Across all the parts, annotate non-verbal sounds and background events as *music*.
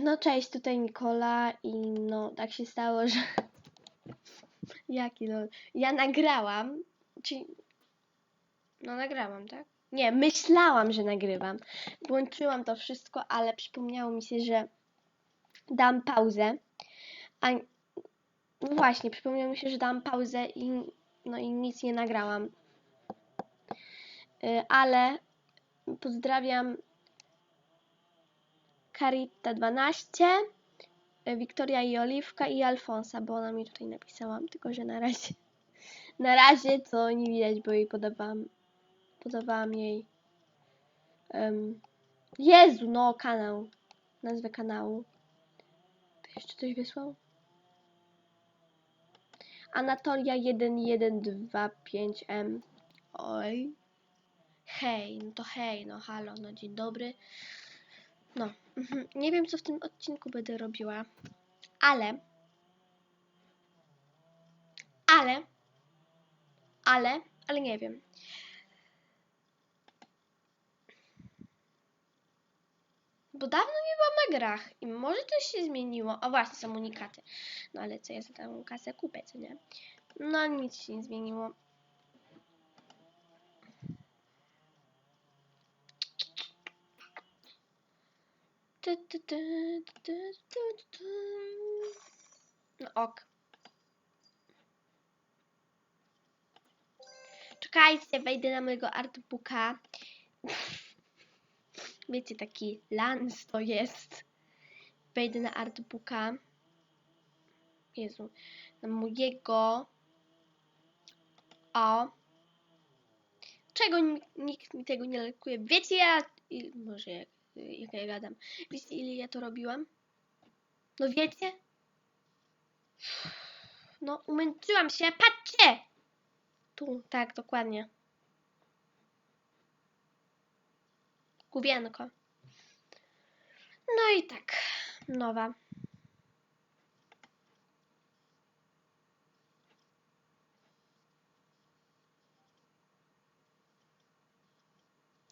No cześć, tutaj Nikola i no tak się stało, że *laughs* jaki no ja nagrałam, czy no nagrałam, tak? Nie, myślałam, że nagrywam. Włączyłam to wszystko, ale przypomniało mi się, że dam pauzę. A no właśnie, przypomniało mi się, że dam pauzę i no i nic nie nagrałam. Y, Ale pozdrawiam Karita 12, y, Wiktoria i Oliwka i Alfonsa, bo ona mi tutaj napisała, tylko że na razie na razie to nie widać, bo jej podawałam podawałam jej em, Jezu, no kanał nazwę kanału. To jeszcze coś wysłał? Anatolia 1125M Oj. Hej, no to hej, no halo, no dzień dobry no, mhm. nie wiem co w tym odcinku będę robiła, ale, ale, ale, ale nie wiem. Bo dawno nie byłam na grach i może coś się zmieniło. O właśnie, są unikaty. No ale co ja za tą kasę kupię, co nie? No nic się nie zmieniło. Tu, tu, tu, tu, tu, tu, tu. No ok. Czekajcie, wejdę na mojego artbooka. *laughs* Wiecie, taki lans to jest. Wejdę na artbooka. Jezu. Na mojego. O. Czego ni- nikt mi tego nie lekuje? Wiecie, ja. i- Może jak, jak ja gadam. Wiecie, ile ja to robiłam? No wiecie? No, umęczyłam się. Patrzcie! Tu, tak, dokładnie. Główienko. No i tak, nowa.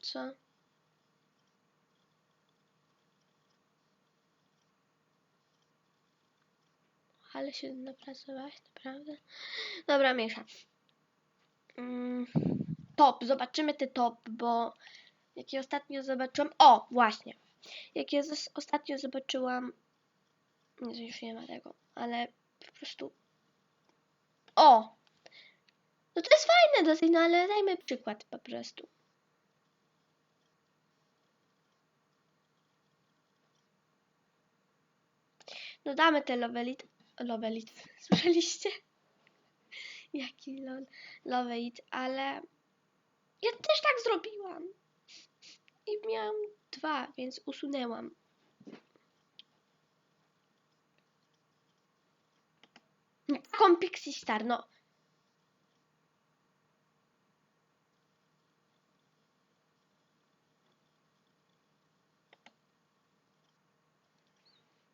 Co? Ale się napracowałaś, naprawdę? Dobra, mniejsza. Mm, top, zobaczymy te top, bo jak ja ostatnio zobaczyłam. O, właśnie. Jak ja zas- ostatnio zobaczyłam. Nie, już nie ma tego, ale po prostu. O! No to jest fajne dosyć, no ale dajmy przykład po prostu. Dodamy te lovelit. Lovelit. *laughs* Słyszeliście? Jaki lol. Lovelit, ale ja też tak zrobiłam. I miałam dwa, więc usunęłam. Taką Pixie Star, no.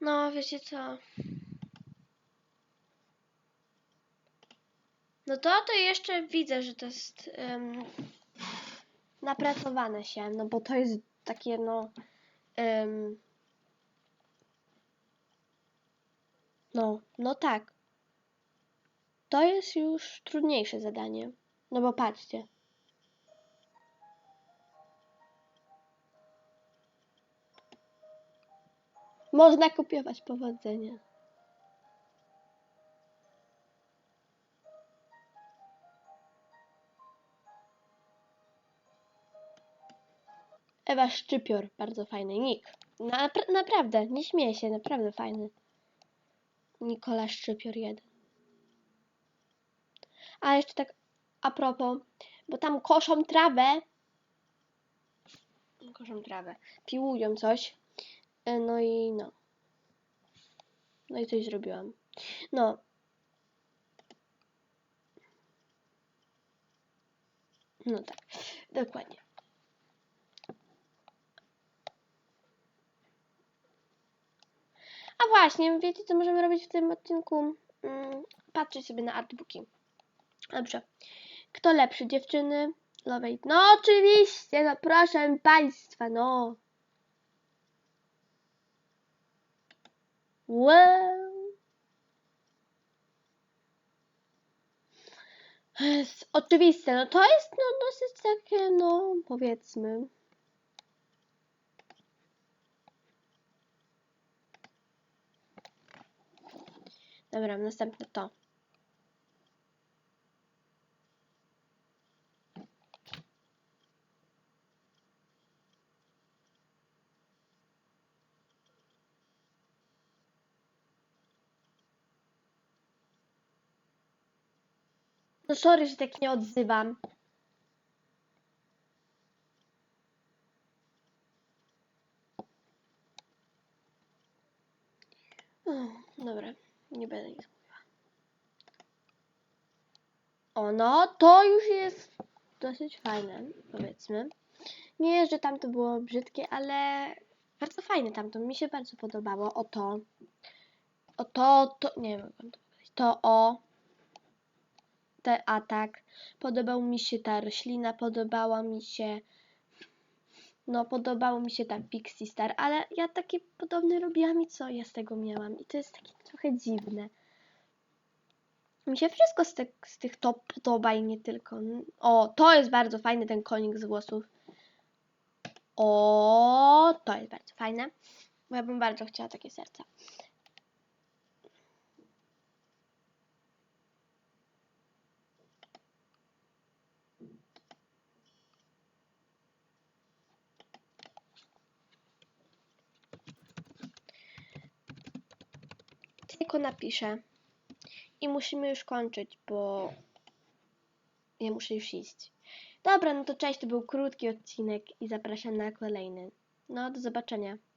No, wiecie co? No to to jeszcze widzę, że to jest em, napracowane się, no bo to jest takie, no. em, no, no tak. To jest już trudniejsze zadanie. No bo patrzcie. Można kopiować powodzenia. Ewa Szczypior, bardzo fajny nick. Napra- naprawdę, nie śmieję się, naprawdę fajny. Nikola Szczypior 1. A jeszcze tak a propos, bo tam koszą trawę. Koszą trawę. Piłują coś. E, No i no. No i coś zrobiłam. No. No tak, dokładnie. A właśnie, wiecie co możemy robić w tym odcinku? Mm, patrzeć sobie na artbooki. Dobrze. Kto lepszy, dziewczyny? Loveit. No oczywiście, no proszę Państwa, no. Wow. Oczywiste, no to jest no dosyć takie, no powiedzmy. Dobra, następne to. No sorry, że tak nie odzywam. Dobra, nie będę nic mówiła. O, no, to już jest dosyć fajne, powiedzmy. Nie, że tamto było brzydkie, ale bardzo fajne tamto. Mi się bardzo podobało. O to. O to, to, nie wiem, to powiedzieć. To o ten atak. Podobał mi się ta roślina, podobała mi się. No, podobało mi się ta Pixie Star, ale ja takie podobne robiłam i co ja z tego miałam? I to jest takie trochę dziwne. Mi się wszystko z, te, z tych top podoba i nie tylko. O, to jest bardzo fajny ten konik z włosów. O, to jest bardzo fajne. Bo ja bym bardzo chciała takie serca. Tylko napiszę. I musimy już kończyć, bo ja muszę już iść. Dobra, no to cześć, to był krótki odcinek i zapraszam na kolejny. No, do zobaczenia.